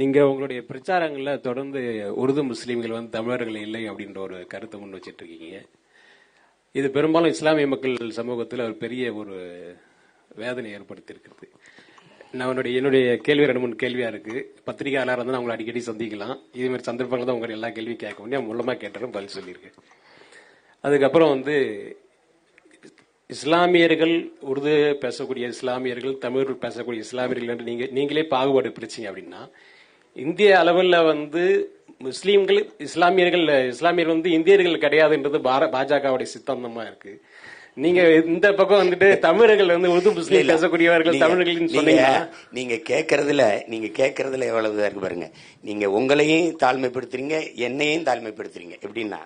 நீங்க உங்களுடைய பிரச்சாரங்கள்ல தொடர்ந்து உருது முஸ்லீம்கள் வந்து தமிழர்கள் இல்லை அப்படின்ற ஒரு கருத்தை முன் வச்சிட்டு இருக்கீங்க இது பெரும்பாலும் இஸ்லாமிய மக்கள் சமூகத்தில் ஒரு பெரிய ஒரு வேதனை ஏற்படுத்தி இருக்கிறது நான் என்னுடைய என்னுடைய கேள்வி ரெண்டு மூணு கேள்வியா இருக்கு. பத்திரிகையாளர் வந்து நான் உங்களை அடிக்கடி சந்திக்கலாம். இது மாதிரி சந்தர்ப்பங்கள் தான் உங்களை எல்லா கேள்வியும் கேட்க முடியும். மூலமா கேட்டாலும் பதில் சொல்லியிருக்கேன். அதுக்கப்புறம் வந்து இஸ்லாமியர்கள் உருது பேசக்கூடிய இஸ்லாமியர்கள் தமிழ் பேசக்கூடிய இஸ்லாமியர்கள் என்று நீங்க நீங்களே பாகுபாடு பிரிச்சிங்க அப்படின்னா இந்திய அளவில் வந்து முஸ்லீம்கள் இஸ்லாமியர்கள் இஸ்லாமியர்கள் வந்து இந்தியர்கள் கிடையாதுன்றது பார- பாஜகவுடைய சித்தாந்தமா இருக்கு. நீங்க இந்த பக்கம் வந்துட்டு தமிழர்கள் வந்து உருது முஸ்லீம். பேசக்கூடியவர்கள் தமிழர்கள் சொன்னீங்கன்னா நீங்க கேட்கறதுல நீங்க கேட்கறதுல எவ்வளவு இதா இருக்கு பாருங்க. நீங்க உங்களையும் தாழ்மைப்படுத்துறீங்க என்னையும் தாழ்மைப்படுத்துறீங்க. எப்படின்னா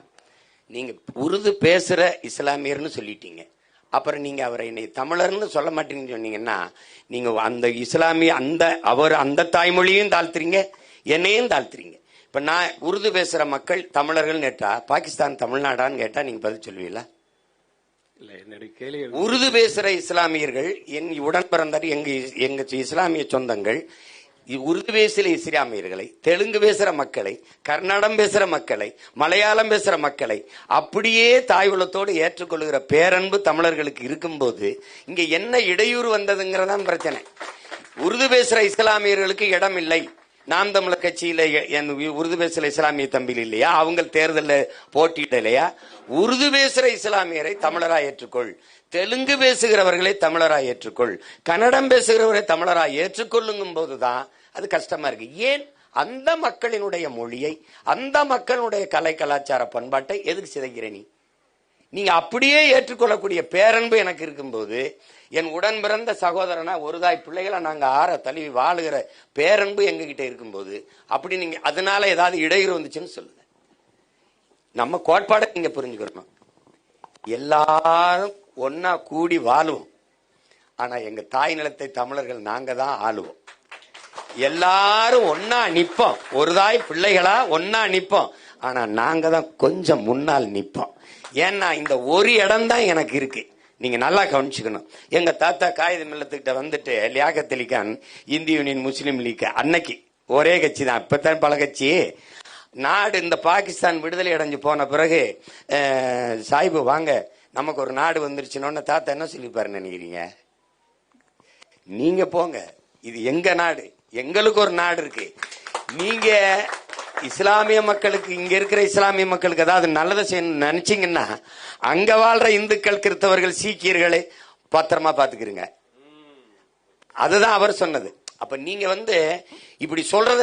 நீங்க உருது பேசுற இஸ்லாமியர்னு சொல்லிட்டீங்க. அப்புறம் நீங்க அவரை என்னை தமிழர்னு சொல்ல மாட்டீங்கன்னு சொன்னீங்கன்னா நீங்க அந்த இஸ்லாமிய அந்த அவர் அந்த தாய்மொழியும் தாழ்த்துறீங்க என்னையும் தாழ்த்துறீங்க. இப்ப நான் உருது பேசுற மக்கள் தமிழர்கள் கேட்டா பாகிஸ்தான் தமிழ்நாடான்னு கேட்டா நீங்க பதில் சொல்லுவீங்களா உருது பேசுற இஸ்லாமியர்கள் என் உடன் பிறந்தார் எங்க எங்க இஸ்லாமிய சொந்தங்கள் உருது பேசுற இஸ்லாமியர்களை தெலுங்கு பேசுற மக்களை கர்நாடம் பேசுற மக்களை மலையாளம் பேசுற மக்களை அப்படியே தாய்வுலத்தோடு ஏற்றுக்கொள்கிற பேரன்பு தமிழர்களுக்கு இருக்கும்போது இங்க என்ன இடையூறு வந்ததுங்கிறதான் பிரச்சனை. உருது பேசுற இஸ்லாமியர்களுக்கு இடம் இல்லை. நாம் தமிழர் கட்சியில என் உருது பேசுற இஸ்லாமிய தம்பியில் இல்லையா? அவங்க தேர்தல்ல போட்டியிடலையா உருது பேசுற இஸ்லாமியரை தமிழரா ஏற்றுக்கொள். தெலுங்கு பேசுகிறவர்களை தமிழரா ஏற்றுக்கொள். கன்னடம் பேசுகிறவரை தமிழரா ஏற்றுக்கொள்ளுங்கும் போதுதான் அது கஷ்டமா இருக்கு. ஏன்? அந்த மக்களினுடைய மொழியை அந்த மக்களுடைய கலை கலாச்சார பண்பாட்டை எதுக்கு சிதைக்கிற நீ? நீங்க அப்படியே ஏற்றுக்கொள்ளக்கூடிய பேரன்பு எனக்கு இருக்கும்போது என் உடன் பிறந்த சகோதரனா ஒரு தாய் பிள்ளைகளை நாங்க ஆற தழுவி வாழுகிற பேரன்பு எங்ககிட்ட இருக்கும்போது அப்படி நீங்க அதனால ஏதாவது இடையூறு வந்துச்சுன்னு சொல்லுங்க. நம்ம கோட்பாடை நீங்க புரிஞ்சுக்கணும். எல்லாரும் ஒன்னா கூடி வாழுவோம். ஆனா எங்க தாய் நிலத்தை தமிழர்கள் நாங்க தான் ஆளுவோம். எல்லாரும் ஒன்னா நிப்போம். ஒரு தாய் பிள்ளைகளா ஒன்னா நிப்போம். ஆனா நாங்க தான் கொஞ்சம் முன்னால் நிப்போம். ஏன்னா இந்த ஒரு இடம் தான் எனக்கு இருக்கு. நீங்க நல்லா கவனிச்சுக்கணும். எங்க தாத்தா காகித மில்லத்துக்கிட்ட வந்துட்டு லியாகத் அலி இந்திய யூனியன் முஸ்லீம் லீக் அன்னைக்கு. ஒரே கட்சி தான். இப்பத்தான் பல கட்சி. நாடு இந்த பாகிஸ்தான் விடுதலை அடைஞ்சு போன பிறகு சாய்பு வாங்க. நமக்கு ஒரு நாடு வந்துருச்சுன்னு தாத்தா என்ன சொல்லிப்பாரு நினைக்கிறீங்க? நீங்க போங்க. இது எங்க நாடு? எங்களுக்கு ஒரு நாடு இருக்கு. நீங்க இஸ்லாமிய மக்களுக்கு இங்க இருக்கிற இஸ்லாமிய மக்களுக்கு ஏதாவது நல்லதை செய்யணும்னு நினைச்சீங்கன்னா அங்க வாழ்ற இந்துக்கள் கிறிஸ்தவர்கள் சீக்கியர்களை பத்திரமா பாத்துக்கிறீங்க அதுதான் அவர் சொன்னது. அப்ப நீங்க வந்து இப்படி சொல்றது